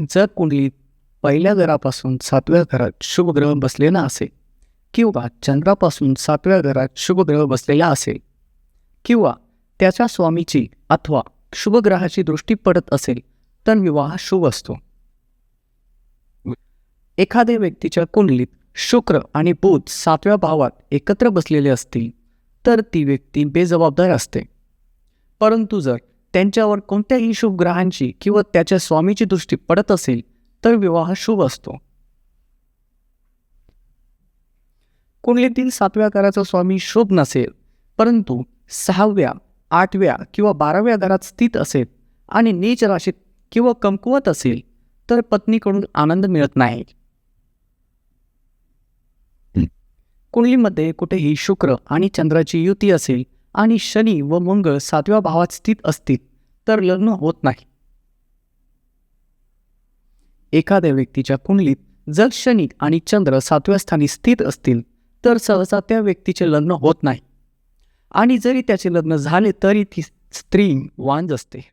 जर कुंडलीत पहिल्या घरापासून सातव्या घरात शुभ ग्रह बसलेला असेल किंवा चंद्रापासून सातव्या घरात शुभ ग्रह बसलेला असेल किंवा त्याच्या स्वामीची अथवा शुभग्रहाची दृष्टी पडत असेल तर विवाह शुभ असतो. एखाद्या व्यक्तीच्या कुंडलीत शुक्र आणि बुध सातव्या भावात एकत्र बसलेले असतील तर ती व्यक्ती बेजबाबदार असते. परंतु जर त्यांच्यावर कोणत्याही शुभ ग्रहांची किंवा त्याच्या स्वामीची दृष्टी पडत असेल तर विवाह शुभ असतो. कुंडलीतील सातव्या घराचा स्वामी शुभ नसेल परंतु सहाव्या आठव्या किंवा बाराव्या घरात स्थित असेल आणि नीच राशीत किंवा कमकुवत असेल तर पत्नीकडून आनंद मिळत नाही. कुंडलीमध्ये कुठेही शुक्र आणि चंद्राची युती असेल आणि शनी व मंगळ सातव्या भावात स्थित असतील तर लग्न होत नाही. एखाद्या व्यक्तीच्या कुंडलीत जर शनी आणि चंद्र सातव्या स्थानी स्थित असतील तर सहसा त्या व्यक्तीचे लग्न होत नाही. आणि जरी त्याचे लग्न झाले तरी ती स्त्री वांज असते.